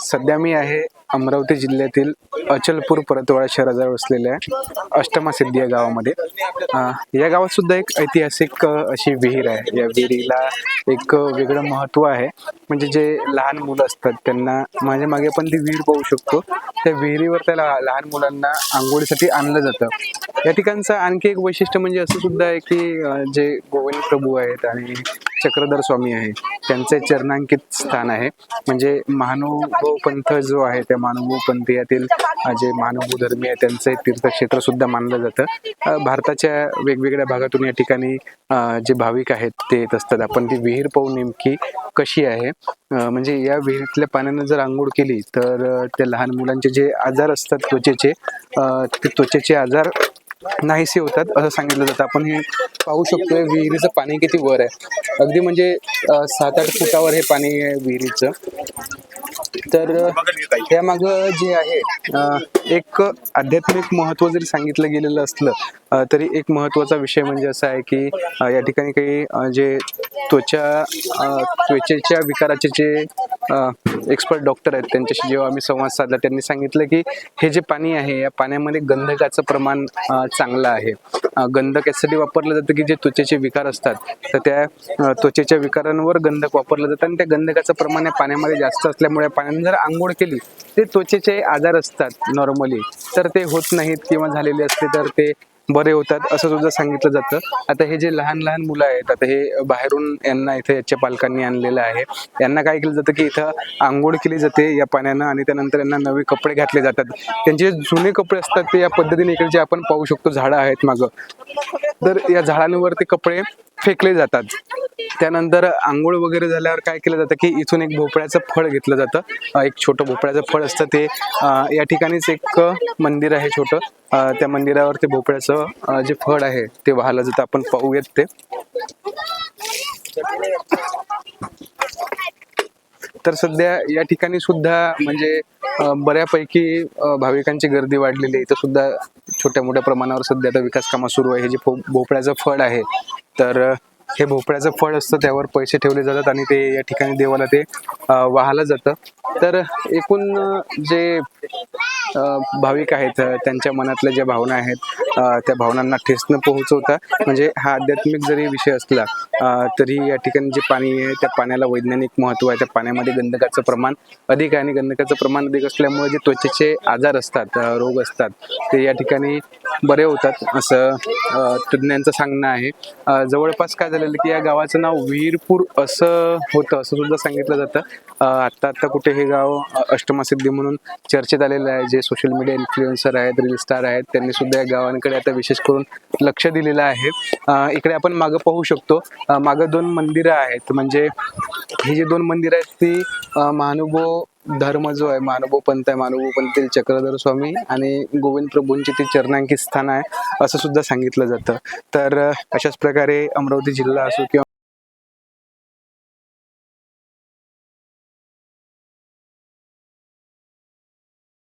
सध्या मी आहे अमरावती जिल्ह्यातील अचलपूर परतवाडा शहराजवळ असलेल्या अष्टमा सिद्धी या गावामध्ये. या गावात सुद्धा एक ऐतिहासिक अशी विहीर आहे. या विहिरीला एक वेगळं महत्त्व आहे. म्हणजे जे लहान मुलं असतात त्यांना माझ्या मागे पण ती विहीर पाहू शकतो. त्या विहिरीवर त्याला लहान मुलांना आंघोळीसाठी आणलं जातं. या ठिकाणचं आणखी एक वैशिष्ट्य म्हणजे असं सुद्धा आहे की जे गोविंद प्रभू आहेत आणि चक्रधर स्वामी आहे. त्यांचे चरणांकित स्थान आहे. म्हणजे महानुभव पंथ जो आहे त्या महानुभव पंथ यातील जे महानुभव धर्मी आहे त्यांचे तीर्थक्षेत्र सुद्धा मानलं जातं. भारताच्या वेगवेगळ्या भागातून या ठिकाणी जे भाविक आहेत ते येत असतात. आपण ती विहीर पाहू नेमकी कशी आहे. म्हणजे या विहिरीतल्या पाण्यानं जर आंघोळ केली तर त्या लहान मुलांचे जे आजार असतात त्वचेचे ते त्वचेचे आजार नाहीसे होतात असं सांगितलं जातं. आपण हे पाहू शकतोय विहिरीचं पाणी किती वर आहे. अगदी म्हणजे सात आठ फुटावर हे पाणी आहे विहिरीचं. तर त्यामाग जे आहे एक आध्यात्मिक महत्त्व जरी सांगितलं गेलेलं असलं तरी एक महत्त्वाचा विषय म्हणजे असा आहे की या ठिकाणी काही जे त्वचा त्वचेच्या विकाराचे जे एक्सपर्ट डॉक्टर आहेत त्यांच्याशी जेव्हा आम्ही संवाद साधला त्यांनी सांगितलं की हे जे पाणी आहे या पाण्यामध्ये गंधकाचं प्रमाण चांगलं आहे. गंधक यासाठी वापरलं जातं की जे त्वचेचे विकार असतात तर त्या त्वचेच्या विकारांवर गंधक वापरलं जातं आणि त्या गंधकाचं प्रमाण या पाण्यामध्ये जास्त असल्यामुळे पाण्याने जर आंघोळ केली ते त्वचेचे आजार असतात नॉर्मली तर ते होत नाहीत किंवा झालेले असते तर ते बरे होतात असं सुद्धा सांगितलं जातं. आता हे जे लहान लहान मुलं आहेत आता हे बाहेरून यांना इथे याच्या पालकांनी आणलेलं आहे. यांना काय केलं जातं की इथं आंघोळ केली जाते या पाण्यानं आणि त्यानंतर यांना नवे कपडे घातले जातात. त्यांचे जुने कपडे असतात ते या पद्धतीने इकडे जे आपण पाहू शकतो झाडं आहेत मागं. तर या झाडांवर ते कपडे फेकले जातात. त्यानंतर आंघोळ वगैरे झाल्यावर काय केलं जातं की इथून एक भोपळ्याचं फळ घेतलं जातं. एक छोटं भोपळ्याचं फळ असतं ते. या ठिकाणीच एक मंदिर आहे छोटं. त्या मंदिरावर ते भोपळ्याचं जे फळ आहे ते वाहलं जातं. आपण पाहूयात ते. तर सध्या या ठिकाणी सुद्धा म्हणजे बऱ्यापैकी भाविकांची गर्दी वाढलेली आहे. इथं सुद्धा छोट्या मोठ्या प्रमाणावर सध्या आता विकास कामं सुरू आहे. हे जे भो- भोपळ्याचं फळ आहे. तर हे भोपळ्याचं फळ असतं त्यावर पैसे ठेवले जातात आणि ते या ठिकाणी देवाला ते अं, वाहलं जातं. तर एकूण जे भाविक आहेत. त्यांच्या मनातल्या ज्या भावना आहेत त्या भावनांना ठेस न पोहोचवता. म्हणजे हा आध्यात्मिक जरी विषय असला तरी या ठिकाणी जे पाणी आहे त्या पाण्याला वैज्ञानिक महत्त्व आहे. त्या पाण्यामध्ये गंधकाचं प्रमाण अधिक आहे आणि गंधकाचं प्रमाण अधिक असल्यामुळे जे त्वचेचे आजार असतात रोग असतात ते या ठिकाणी बरे होतात असं तज्ज्ञांचं सांगणं आहे. जवळपास काय झालेलं की या गावाचं नाव वीरपूर असं होतं असं सुद्धा सांगितलं जातं. आत्ता आत्ता कुठे हे गाव अष्टमासिद्धी म्हणून चर्चेत आलेलं आहे जे सोशल मीडिया इन्फ्लुएन्सर आहेत रील स्टार आहेत त्यांनी सुद्धा या गावांकडे आता विशेष करून लक्ष दिलेलं आहे. इकडे आपण मागं पाहू शकतो. मागं दोन मंदिरं आहेत. म्हणजे ही जी दोन मंदिरं आहेत ती महानुभव धर्म जो आहे महानुभव पंथ आहे महानुभव पंथील चक्रधर स्वामी आणि गोविंद प्रभूंची ती चरणांकित स्थान आहे असं सुद्धा सांगितलं जातं. तर अशाच प्रकारे अमरावती जिल्हा असो किंवा